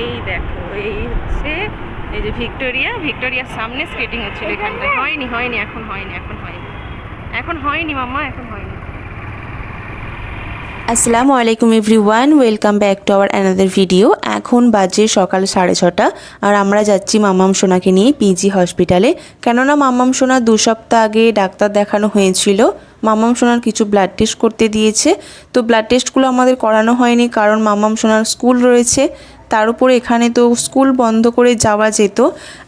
এই দেখো এই হচ্ছে এই যে ভিক্টোরিয়া ভিক্টোরিয়ার সামনে স্কেটিং হচ্ছিল এখানটা হয়নি হয়নি এখন হয়নি এখন হয়নি। এখন হয়নি মাম্মা এখন হয়নি। আসসালামু আলাইকুম everyone welcome back to our another video. এখন বাজে সকাল সাড়ে ছটা আর আমরা যাচ্ছি মামাম সোনাকে নিয়ে পিজি হসপিটালে কেননা মামাম সোনা দু সপ্তাহ আগে ডাক্তার দেখানো হয়েছিল। মামাম সোনার কিছু ব্লাড টেস্ট করতে দিয়েছে। তো ব্লাড টেস্টগুলো আমাদের করানো হয়নি কারণ মামাম সোনার স্কুল রয়েছে। তার উপরে এখানে তো স্কুল বন্ধ করে যাওয়া যেত।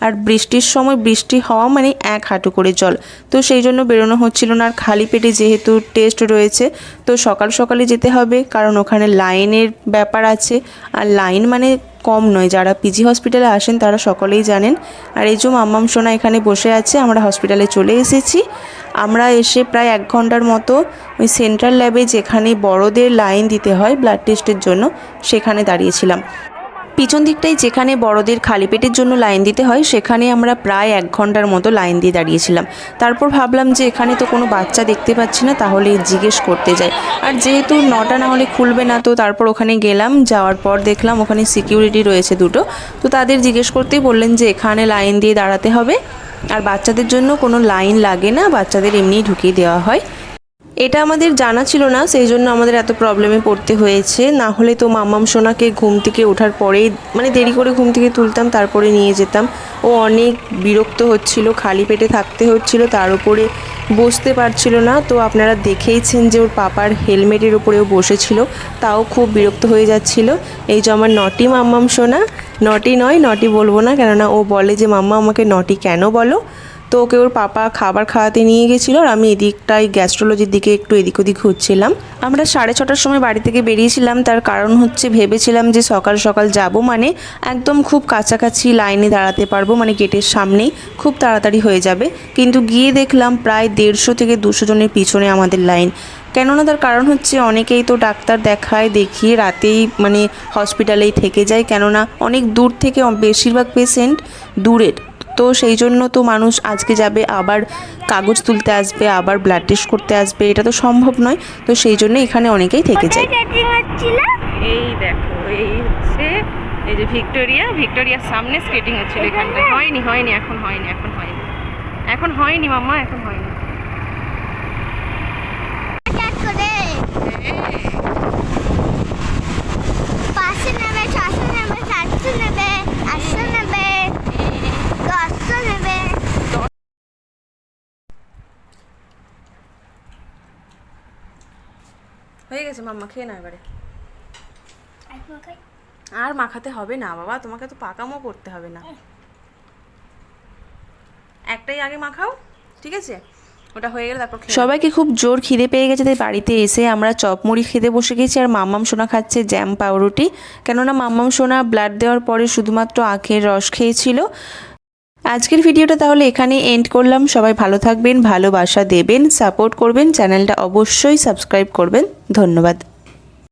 আর বৃষ্টির সময় বৃষ্টি হওয়া মানে এক হাঁটু করে জল। তো সেই জন্য বেরোনো হচ্ছিল না। আর খালি পেটে যেহেতু টেস্ট রয়েছে, তো সকাল সকালে যেতে হবে। কারণ ওখানে লাইনের ব্যাপার আছে। আর লাইন মানে কম নয়। যারা পিজি হসপিটালে আসেন তারা সকলেই জানেন। আর এই যে মাম্মাম সোনা এখানে বসে আছে, আমরা হসপিটালে চলে এসেছি। আমরা এসে প্রায় এক ঘণ্টার মতো ওই সেন্ট্রাল ল্যাবে যেখানে বড়দের লাইন দিতে হয় ব্লাড টেস্টের জন্য, সেখানে দাঁড়িয়েছিলাম। পিছন দিকটাই যেখানে বড়দের খালি পেটের জন্য লাইন দিতে হয়, সেখানে আমরা প্রায় এক ঘণ্টার মতো লাইন দিয়ে দাঁড়িয়েছিলাম। তারপর ভাবলাম যে এখানে তো কোনো বাচ্চা দেখতে পাচ্ছি না, তাহলে জিজ্ঞেস করতে যাই। আর যেহেতু নটা না হলে খুলবে না, তো তারপর ওখানে গেলাম, যাওয়ার পর দেখলাম ওখানে সিকিউরিটি রয়েছে দুটো। তো তাদের জিজ্ঞেস করতেই বললেন যে এখানে লাইন দিয়ে দাঁড়াতে হবে। আর বাচ্চাদের জন্য কোনো লাইন লাগে না, বাচ্চাদের এমনিই ঢুকিয়ে দেওয়া হয়। এটা আমাদের জানা ছিল না, সেই জন্য আমাদের এত প্রবলেমে পড়তে হয়েছে। না হলে তো মামাম সোনাকে ঘুম থেকে ওঠার পরেই মানে দেরি করে ঘুম থেকে তুলতাম, তারপরে নিয়ে যেতাম। ও অনেক বিরক্ত হচ্ছিল, খালি পেটে থাকতে হচ্ছিল, তার উপরে বসতে পারছিল না। তো আপনারা দেখেইছেন যে ওর পাপার হেলমেটের উপরেও বসেছিল, তাও খুব বিরক্ত হয়ে যাচ্ছিল। এই যে আমার নটি মাম্মাম সোনা, নটি নয়, নটি বলব না, কেননা ও বলে যে, মাম্মা, আমাকে নটি কেন বলো? তো ওকে ওর পাপা খাবার খাওয়াতে নিয়ে গেছিল আর আমি এদিকটাই গ্যাস্ট্রোলজির দিকে একটু এদিক ওদিক ঘুরছিলাম। আমরা সাড়ে ছটার সময় বাড়ি থেকে বেরিয়েছিলাম, তার কারণ হচ্ছে ভেবেছিলাম যে সকাল সকাল যাব মানে একদম খুব কাছাকাছি লাইনে দাঁড়াতে পারব মানে গেটের সামনেই খুব তাড়াতাড়ি হয়ে যাবে। কিন্তু গিয়ে দেখলাম প্রায় দেড়শো থেকে দুশো জনের পিছনে আমাদের লাইন। কেননা তার কারণ হচ্ছে অনেকেই তো ডাক্তার দেখায়, দেখিয়ে রাতেই মানে হসপিটালেই থেকে যায়। কেননা অনেক দূর থেকে, বেশিরভাগ পেশেন্ট দূরের। তো সেই জন্য তো মানুষ আজকে যাবে আবার কাগজ তুলতে আসবে আবার ব্লাড টেস্ট করতে আসবে এটা তো সম্ভব নয়। তো সেই জন্য এখানে অনেকেই থেকে যায়। এই দেখো এই হচ্ছে এই যে ভিক্টোরিয়া ভিক্টোরিয়ার সামনে স্কেটিং হচ্ছিল এখানটা হয়নি হয়নি এখন হয়নি এখন হয়নি। এখন হয়নি মাম্মা এখন হয়নি। হয়ে গেছে মাম্মা খেয়ে না এবারে। আর মাখাতে হবে না বাবা তোমাকে তো পাকামো করতে হবে না। একটাই আগে মাখাও ঠিক আছে? ওটা হয়ে গেলে তারপর সবাইকে খুব জোর খিদে পেয়ে গেছে তাই বাড়িতে এসে আমরা চপ মুড়ি খেতে বসে গেছি আর মাম্মাম সোনা খাচ্ছে জ্যাম পাউরুটি। কেননা মাম্মাম সোনা ব্লাড দেওয়ার পরে শুধুমাত্র আখের রস খেয়েছিল। আজকের ভিডিওটা তাহলে এখানে এন্ড করলাম। সবাই ভালো থাকবেন, ভালোবাসা দেবেন সাপোর্ট করবেন। চ্যানেলটা অবশ্যই সাবস্ক্রাইব করবেন। ধন্যবাদ।